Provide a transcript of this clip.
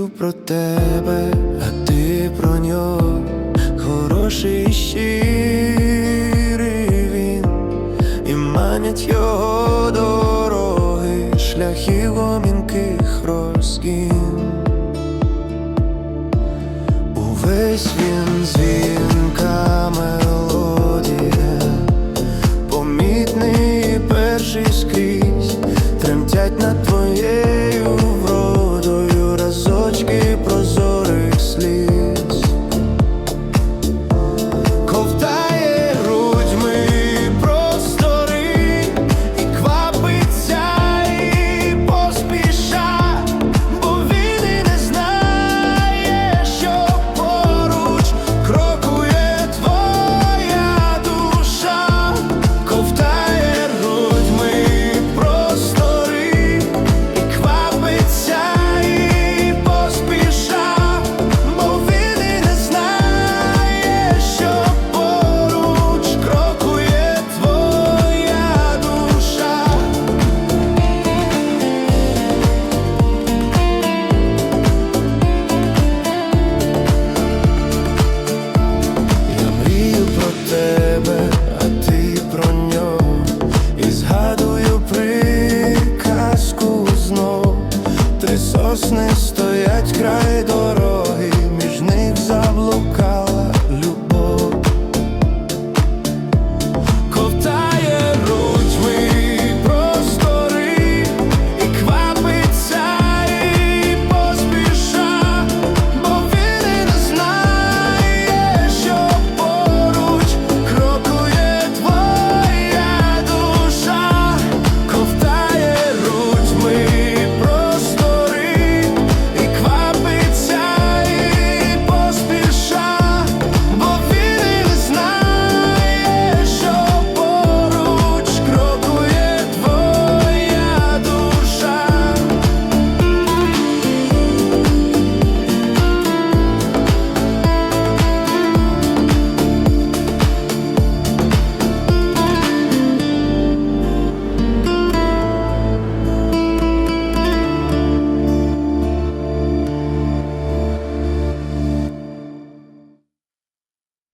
мрію про тебе, а ти про нього хороший і щирий він і манять його дороги, шляхи гомінких розкін. Увесь він. сосни стоять край до.